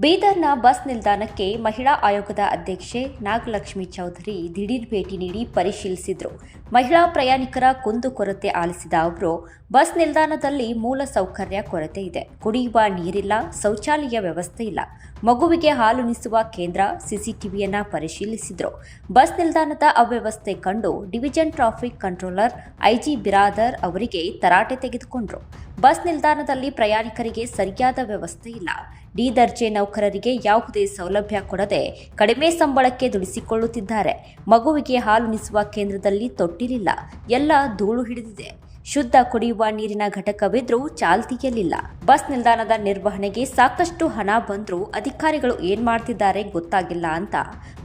ಬೀದರ್ನ bus ನಿಲ್ದಾಣಕ್ಕೆ ಮಹಿಳಾ ಆಯೋಗದ ಅಧ್ಯಕ್ಷೆ ನಾಗಲಕ್ಷ್ಮಿ ಚೌಧರಿ ದಿಢೀರ್ ಭೇಟಿ ನೀಡಿ ಪರಿಶೀಲಿಸಿದ್ರು. ಮಹಿಳಾ ಪ್ರಯಾಣಿಕರ ಕುಂದುಕೊರತೆ ಆಲಿಸಿದ ಅವರು, ಬಸ್ ನಿಲ್ದಾಣದಲ್ಲಿ ಮೂಲ ಸೌಕರ್ಯ ಕೊರತೆ ಇದೆ. ಕುಡಿಯುವ ನೀರಿಲ್ಲ, ಶೌಚಾಲಯ ವ್ಯವಸ್ಥೆ ಇಲ್ಲ. ಮಗುವಿಗೆ ಹಾಲುಣಿಸುವ ಕೇಂದ್ರ ಸಿಸಿಟಿವಿಯನ್ನು ಪರಿಶೀಲಿಸಿದ್ರು. ಬಸ್ ನಿಲ್ದಾಣದ ಅವ್ಯವಸ್ಥೆ ಕಂಡು division traffic controller I G Biradar ಅವರಿಗೆ ತರಾಟೆ ತೆಗೆದುಕೊಂಡ್ರು. ಬಸ್ ನಿಲ್ದಾಣದಲ್ಲಿ ಪ್ರಯಾಣಿಕರಿಗೆ ಸರಿಯಾದ ವ್ಯವಸ್ಥೆ ಇಲ್ಲ. ಡಿ ದರ್ಜೆ ನೌಕರರಿಗೆ ಯಾವುದೇ ಸೌಲಭ್ಯ ಕೊಡದೆ ಕಡಿಮೆ ಸಂಬಳಕ್ಕೆ ದುಡಿಸಿಕೊಳ್ಳುತ್ತಿದ್ದಾರೆ. ಮಗುವಿಗೆ ಹಾಲುಣಿಸುವ ಕೇಂದ್ರದಲ್ಲಿ ತೊಟ್ಟಿಲಿಲ್ಲ. ಎಲ್ಲ ಧೂಳು ಹಿಡಿದಿದೆ. ಶುದ್ಧ ಕುಡಿಯುವ ನೀರಿನ ಘಟಕವಿದ್ರೂ ಚಾಲ್ತಿಯಲ್ಲಿಲ್ಲ. ಬಸ್ ನಿಲ್ದಾಣದ ನಿರ್ವಹಣೆಗೆ ಸಾಕಷ್ಟು ಹಣ ಬಂದರೂ ಅಧಿಕಾರಿಗಳು ಏನ್ ಮಾಡ್ತಿದ್ದಾರೆ ಗೊತ್ತಾಗಿಲ್ಲ ಅಂತ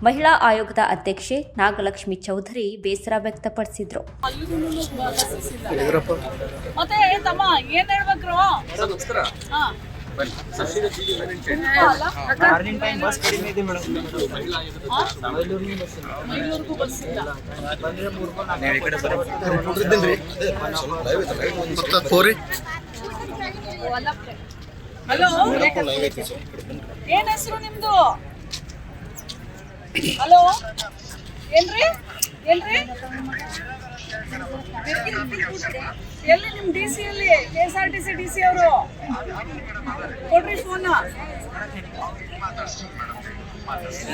ಮಹಿಳಾ ಆಯೋಗದ ಅಧ್ಯಕ್ಷೆ ನಾಗಲಕ್ಷ್ಮಿ ಚೌಧರಿ ಬೇಸರ ವ್ಯಕ್ತಪಡಿಸಿದ್ರು. ಮತ್ತೆ ತಮ್ಮ ಏನ್ ಹೇಳ್ಬೇಕ್ರು? ಮಾರ್ನಿಂಗ್ ಟೈಮ್ ಬಸ್ ಕಡಿಮೆ ಇದೆ ಮೇಡಮ್ ಏನ್ ಹೆಸರು ನಿಮ್ದು? ಹಲೋ ಏನ್ರಿ? ಏನ್ರಿ? ಎಲ್ಲಿ ನಿಮ್ ಡಿ ಸಿ ಅಲ್ಲಿ? K S R T C D C ಅವರು? ಕೊಡ್ರಿ ಫೋನ್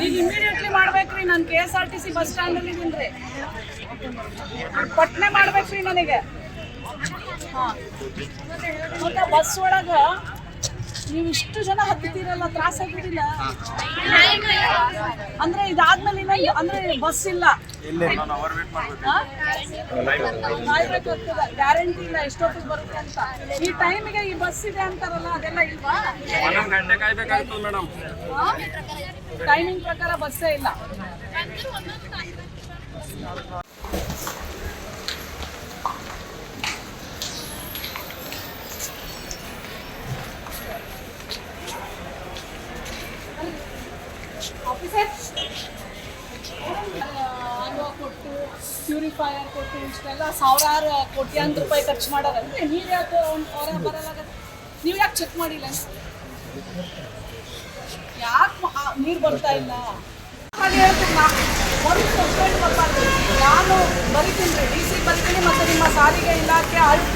ಈಗ ಇಮಿಡಿಯೇಟ್ಲಿ ಮಾಡ್ಬೇಕ್ರಿ, ನಾನು K S R T C bus stand ಅಲ್ಲಿ ಇದೀನಿ ಪಟ್ನೆ ಮಾಡ್ಬೇಕ್ರಿ ನನಗೆ. ಮತ್ತೆ ಬಸ್ ಒಳಗ ನೀವು ಇಷ್ಟು ಜನ ಹತ್ತಿರಲ್ಲ ತ್ರಾಸ ಆಗಿದಿಲ್ಲ ಅಂದ್ರೆ ಇದಾದ್ಮೇಲೆ ಅಂದ್ರೆ ಬಸ್ ಇಲ್ಲ. ಗ್ಯಾರಂಟಿ ಇಲ್ಲ ಎಷ್ಟೊತ್ತಿಗೆ ಬರುತ್ತೆ ಅಂತ. ಈ ಟೈಮಿಗೆ ಈ ಬಸ್ ಇದೆ ಅಂತಾರಲ್ಲ ಅದೆಲ್ಲ ಇಲ್ವಾ? ಟೈಮಿಂಗ್ ಪ್ರಕಾರ ಬಸ್ಸೇ ಇಲ್ಲ. ಆಫೀಸರ್ ಪ್ಯೂರಿಫೈಯರ್ ಕೊಟ್ಟು ಇಷ್ಟೆಲ್ಲ ಸಾವಿರಾರು ಕೋಟ್ಯಾಂತರ ರೂಪಾಯಿ ಖರ್ಚು ಮಾಡೋದಂದ್ರೆ ನೀರು ಯಾಕೆ ಹೊರ ಬರಲಾಗತ್ತೆ? ನೀವು ಯಾಕೆ ಚೆಕ್ ಮಾಡಿಲ್ಲ? ಯಾಕೆ ನೀರು ಬರ್ತಾ ಇಲ್ಲ? ಒಂದು ಕಂಪ್ಲೇಂಟ್ ಬರಬಾರ್ದು. ನಾನು ಬರಿತೀನಿ ಡಿ ಸಿ ಬರಿತೀನಿ ಮತ್ತು ನಿಮ್ಮ ಸಾರಿಗೆ ಇಲಾಖೆ ಬರಿತೀನಿ